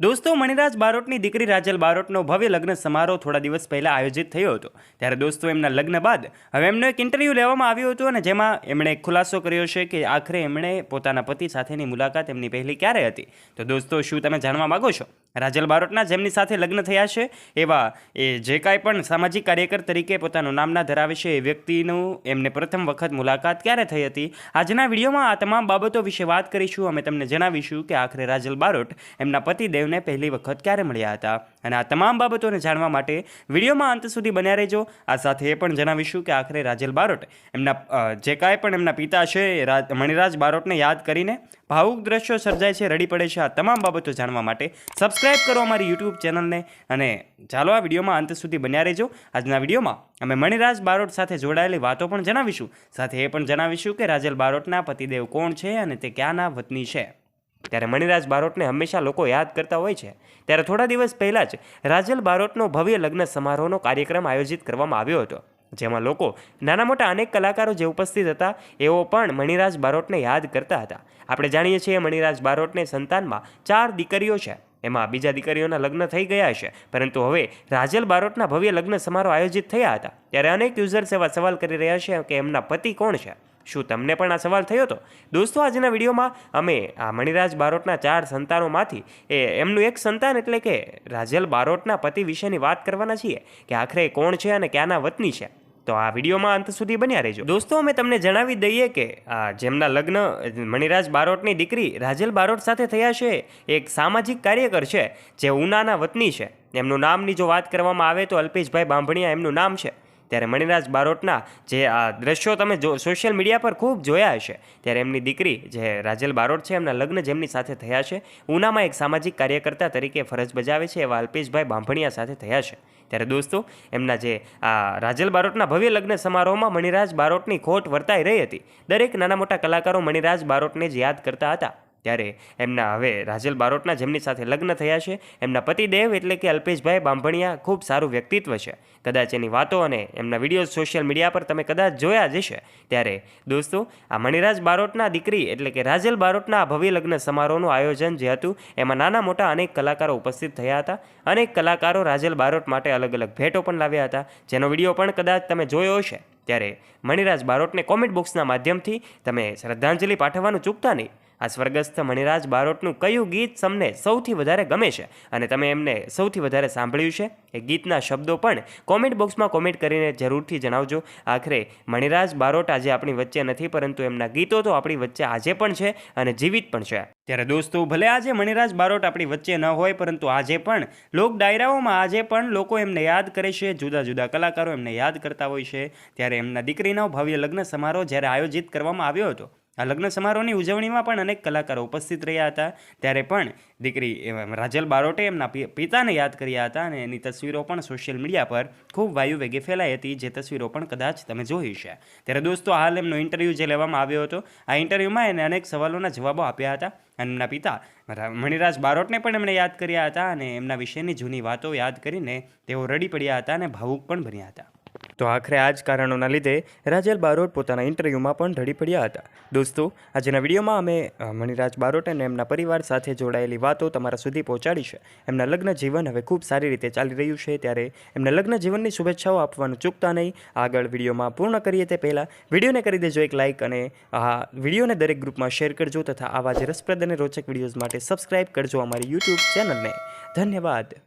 દોસ્તો, મણિરાજ બારોટની દીકરી રાજલ બારોટનો ભવ્ય લગ્ન સમારોહ થોડા દિવસ પહેલા આયોજિત થયો હતો. ત્યારે દોસ્તો, એમના લગ્ન બાદ હવે એમનો એક ઇન્ટરવ્યૂ લેવામાં આવ્યો હતો અને જેમાં એમણે ખુલાસો કર્યો છે કે આખરે એમણે પોતાના પતિ સાથેની મુલાકાત એમની પહેલી ક્યારે હતી? તો દોસ્તો, શું તમે જાણવા માગો છો? રાજલ બારોટના જેમની સાથે લગ્ન થયા છે, એવા એ જે કાંઈ પણ સામાજિક કાર્યકર તરીકે પોતાનું નામના ધરાવે છે, એ વ્યક્તિનું એમને પ્રથમ વખત મુલાકાત ક્યારે થઈ હતી? આજના વિડીયોમાં આ તમામ બાબતો વિશે વાત કરીશું. અમે તમને જણાવીશું કે આખરે રાજલ બારોટ એમના પતિદેવને પહેલી વખત ક્યારે મળ્યા હતા. અને આ તમામ બાબતોને જાણવા માટે વિડીયોમાં અંત સુધી બન્યા રહેજો. આ સાથે એ પણ જણાવીશું કે આખરે રાજલ બારોટ એમના જે કાંઈ પણ એમના પિતા છે મણિરાજ બારોટને યાદ કરીને ભાવુક દ્રશ્યો સર્જાય છે, રડી પડે છે, આ તમામ બાબતો જાણવા માટે સબસ્ક્રાઇબ કરો અમારી યુટ્યુબ ચેનલને અને ચાલો આ વિડીયોમાં અંત સુધી બન્યા રહેજો. આજના વિડીયોમાં અમે મણિરાજ બારોટ સાથે જોડાયેલી વાતો પણ જણાવીશું. સાથે એ પણ જણાવીશું કે રાજલ બારોટના પતિદેવ કોણ છે અને તે ક્યાંના વતની છે. ત્યારે મણિરાજ બારોટને હંમેશા લોકો યાદ કરતા હોય છે. ત્યારે થોડા દિવસ પહેલાં જ રાજલ બારોટનો ભવ્ય લગ્ન સમારોહનો કાર્યક્રમ આયોજિત કરવામાં આવ્યો હતો. જેમાં લોકો નાના મોટા અનેક કલાકારો જે ઉપસ્થિત હતા, એઓ પણ મણિરાજ બારોટને યાદ કરતા હતા. આપણે જાણીએ છીએ મણિરાજ બારોટને સંતાનમાં ચાર દીકરીઓ છે. એમાં બીજા દીકરીઓના લગ્ન થઈ ગયા છે. પરંતુ હવે રાજલ બારોટના ભવ્ય લગ્ન સમારોહ આયોજિત થયા હતા. ત્યારે અનેક યુઝર્સ એવા સવાલ કરી રહ્યા છે કે એમના પતિ કોણ છે? શું તમને પણ આ સવાલ થયો હતો દોસ્તો, આજના વિડીયોમાં અમે આ મણિરાજ બારોટના ચાર સંતાનોમાંથી એ એમનું એક સંતાન એટલે કે રાજલ બારોટના પતિ વિશેની વાત કરવાના છીએ કે આખરે કોણ છે અને ક્યાંના વતની છે. તો આ વિડીયોમાં અંત સુધી બન્યા રહેજો. દોસ્તો, અમે તમને જણાવી દઈએ કે જેમના લગ્ન, મણિરાજ બારોટની દીકરી રાજલ બારોટ સાથે થયા છે એક સામાજિક કાર્યકર છે, જે ઉનાના વતની છે. એમનું નામની જો વાત કરવામાં આવે તો અલ્પેશભાઈ બાંભણિયા એમનું નામ છે. ત્યારે મણિરાજ બારોટના જે આ દ્રશ્યો તમે જો સોશિયલ મીડિયા પર ખૂબ જોયા હશે, ત્યારે એમની દીકરી જે રાજેલ બારોટ છે, એમના લગ્ન જેમની સાથે થયા છે, ઉનામાં એક સામાજિક કાર્યકર્તા તરીકે ફરજ બજાવે છે, એવા અલ્પેશભાઈ બાંભણિયા સાથે થયા છે. ત્યારે દોસ્તો, એમના જે આ રાજલ બારોટના ભવ્ય લગ્ન સમારોહમાં મણિરાજ બારોટની ખોટ વર્તાઈ રહી હતી. દરેક નાના મોટા કલાકારો મણિરાજ બારોટને જ યાદ કરતા હતા. ત્યારે એમના હવે રાજલ બારોટના જેમની સાથે લગ્ન થયા છે, એમના પતિદેવ એટલે કે અલ્પેશભાઈ બાંભણિયા ખૂબ સારું વ્યક્તિત્વ છે. કદાચ એની વાતો અને એમના વીડિયો સોશિયલ મીડિયા પર તમે કદાચ જોયા જ હશે. ત્યારે દોસ્તો, આ મણિરાજ બારોટના દીકરી એટલે કે રાજલ બારોટના આ ભવ્ય લગ્ન સમારોહનું આયોજન જે હતું, એમાં નાના મોટા અનેક કલાકારો ઉપસ્થિત થયા હતા. અનેક કલાકારો રાજલ બારોટ માટે અલગ અલગ ભેટો પણ લાવ્યા હતા. જેનો વીડિયો પણ કદાચ તમે જોયો હશે. ત્યારે મણિરાજ બારોટને કોમેન્ટ બોક્સના માધ્યમથી તમે શ્રદ્ધાંજલિ પાઠવવાનું ચૂકતા નહીં. આ સ્વર્ગસ્થ મણિરાજ બારોટનું કયું ગીત તમને સૌથી વધારે ગમે છે? અને તમે એમને સૌથી વધારે સાંભળ્યું છે? એ ગીતના શબ્દો પણ કોમેન્ટ બોક્સમાં કોમેન્ટ કરીને જરૂરથી જણાવજો. આખરે મણિરાજ બારોટ આજે આપણી વચ્ચે નથી, પરંતુ એમના ગીતો તો આપણી વચ્ચે આજે પણ છે અને જીવિત પણ છે. ત્યારે દોસ્તો, ભલે આજે મણિરાજ બારોટ આપણી વચ્ચે ન હોય, પરંતુ આજે પણ લોક ડાયરાઓમાં આજે પણ લોકો એમને યાદ કરે છે, જુદા જુદા કલાકારો એમને યાદ કરતા હોય છે. ત્યારે એમના દીકરીનો ભવ્ય લગ્ન સમારોહ જ્યારે આયોજિત કરવામાં આવ્યો હતો આ લગ્ન સમારોહની ઉજવણીમાં પણ અનેક કલાકારો ઉપસ્થિત રહ્યા હતા. ત્યારે પણ દીકરી રાજલ બારોટે એમના પિતાને યાદ કર્યા હતા અને એની તસવીરો પણ સોશિયલ મીડિયા પર ખૂબ વાયુ વેગે ફેલાઈ હતી. જે તસવીરો પણ કદાચ તમે જોઈ છે ત્યારે દોસ્તો હાલ એમનો ઇન્ટરવ્યૂ જે લેવામાં આવ્યો હતો, આ ઇન્ટરવ્યૂમાં એને અનેક સવાલોના જવાબો આપ્યા હતા અને એમના પિતા મણિરાજ બારોટને પણ એમણે યાદ કર્યા હતા અને એમના વિશેની જૂની વાતો યાદ કરીને તેઓ રડી પડ્યા હતા અને ભાવુક પણ બન્યા હતા. તો આખરે આ જ કારણોના લીધે રાજલ બારોટ પોતાના ઇન્ટરવ્યૂમાં પણ ઢળી પડ્યા હતા. દોસ્તો, આજના વિડીયોમાં અમે મણિરાજ બારોટ અને એમના પરિવાર સાથે જોડાયેલી વાતો તમારા સુધી પહોંચાડી છે. એમના લગ્ન જીવન હવે ખૂબ સારી રીતે ચાલી રહ્યું છે ત્યારે એમના લગ્ન જીવનની શુભેચ્છાઓ આપવાનું ચૂકતા નહીં. આગળ વિડીયોમાં પૂર્ણ કરીએ તે પહેલાં વિડીયોને કરી દેજો એક લાઇક અને આ વિડીયોને દરેક ગ્રુપમાં શેર કરજો તથા આવા જ રસપ્રદ અને રોચક વિડીયોઝ માટે સબસ્ક્રાઇબ કરજો અમારી યુટ્યુબ ચેનલને. ધન્યવાદ.